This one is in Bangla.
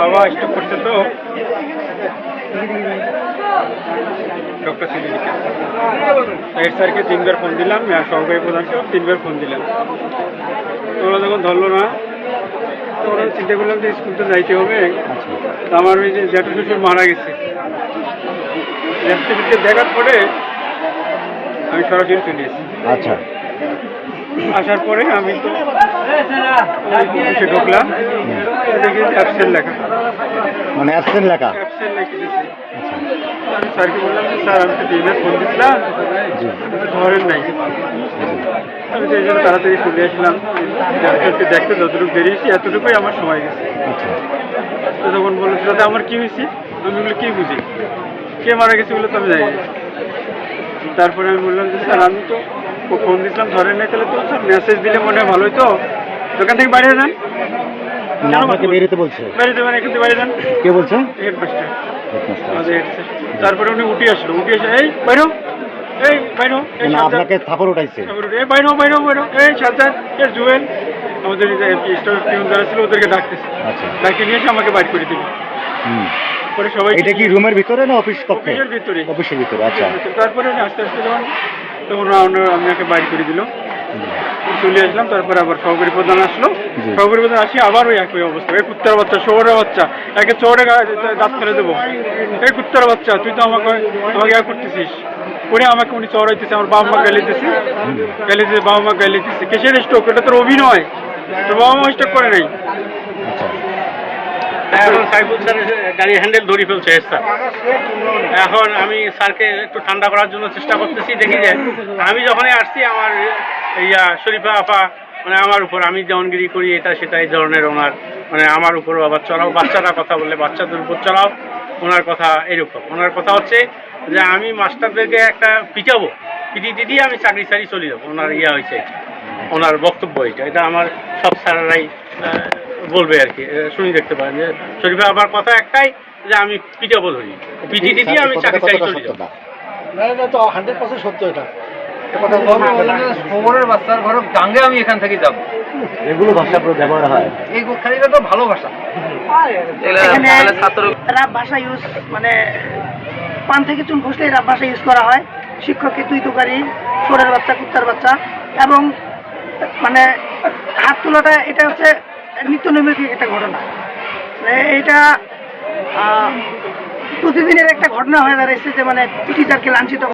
বাবা স্টক করছে তো। ডক্টর সিদ্দিকি হেড স্যারকে তিনবার ফোন দিলাম আর সহকারী প্রধানকেও তিনবার ফোন দিলাম। ওরা যখন ধরলো না তো ওরা চিন্তা করলাম যে স্কুল তো যাইতে হবে। আমার ওই যে জ্যাঠু শ্বশুর মারা গেছে। ল্যাপটপে দেখার পরে আমি সরাসরি চলে এসেছি। আচ্ছা। আসার পরে আমি তো ঢুকলাম। অ্যাবসেন্ট লেখা মানে অ্যাবসেন্ট লেখা আচ্ছা আমি স্যারকে বললাম যে স্যার আমি তো দিনের ফোন দিচ্ছিলাম জি ধরেন নাই আমি তো এই জন্য তাড়াতাড়ি চলে যতটুকু বেরিয়েছি এতটুকুই আমার সময় গেছে তো তখন আমার কি আমি কি বুঝি কে মারা গেছে বলে তো আমি। তারপরে আমি বললাম যে স্যার আমি তো ফোন দিয়েছিলাম ধরেন নাই তাহলে তো স্যার মেসেজ দিলে মনে হয় ভালোই তো দোকান থেকে বাইরে যান আপনাকে বেরোতে বলছে? এখান থেকে বাইরে যান। কে বলছে? হেডমাস্টার। হেডমাস্টার। আমাদের হেড তারপরে উনি উঠে আসলো। উঠে এসে এই বাইরো এই বাইরো। আপনাকে থাপড় উঠাইছে। এই বাইরো বাইরো বাইরো এই সাবধান। এর জুয়েল। আমাদের স্টাফ টিউন যারা ছিল ওদেরকে ডাকতেছে। আচ্ছা। ডাকে নিয়ে এসে আমাকে বাইর করে হুম। পরে সবাই এটা কি রুমের ভিতরে না অফিস কক্ষে? অফিসের ভিতরে। অফিসের ভিতরে আচ্ছা। তারপরে উনি আস্তে আস্তে যখন তখন আমাকে বাইর করে দিল। চলে আসলাম তারপরে আবার সহকারী প্রধান আসলো। সহকারী প্রধান আসি আবার ওই একই অবস্থা। এই কুত্তার বাচ্চা শহরের বাচ্চা। একে চোরে দাঁত ফেলে দেবো। এই কুত্তার বাচ্চা তুই তো আমাকে আমাকে এক করতেছিস। করে আমাকে উনি চড়াইতেছে আমার বাবা মা গালি গালি বাবা মা গালি কিসের স্টোক এটা তোর অভিনয়। তোর বাবা মা স্টোক করে নাই। আচ্ছা। এখন সাইফুল স্যার গাড়ি হ্যান্ডেল ধরে ফেলছে স্যার এখন আমি স্যারকে একটু ঠান্ডা করার জন্য চেষ্টা করতেছি দেখি যে। আমি যখনই আসছি আমার ইয়া শরীফা আপা মানে আমার উপর আমি যেমনগিরি করি এটা সেটা এই ধরনের ওনার মানে আমার উপর আবার চড়াও বাচ্চারা কথা বললে বাচ্চাদের উপর চড়াও ওনার কথা এরকম। ওনার কথা হচ্ছে যে আমি মাস্টারদেরকে একটা পিটাবো পিটি দিদি আমি চাকরি চাকরি চলে যাব। ওনার ইয়া হয়েছে ওনার বক্তব্য এটা। এটা আমার সব স্যারেরাই আহ, বলবে আর কি। শুনি দেখতে পারেন যে শরীফা আবার কথা একটাই যে আমি পিটাবো ধরি পিটি দিদি আমি চাকরি চাকরি চলে যাব। খবরের বাচ্চার ঘর গাঙ্গে আমি এখান থেকে যাব। এগুলো ভাষা ব্যবহার হয়। এই গোখালিটা তো ভালো ভাষা। রাব ভাষা ইউজ মানে পান থেকে চুন ঘষলে রাব ভাষা ইউজ করা হয়। শিক্ষককে তুই তুকারি সোরের বাচ্চা কুত্তার বাচ্চা। এবং মানে হাত তোলাটা এটা হচ্ছে নিত্য নৈমিত্তিক একটা ঘটনা। মানে এটা আহ, প্রতিদিনের একটা ঘটনা হয়ে দাঁড়িয়েছে যে মানে টিচারকে লাঞ্ছিত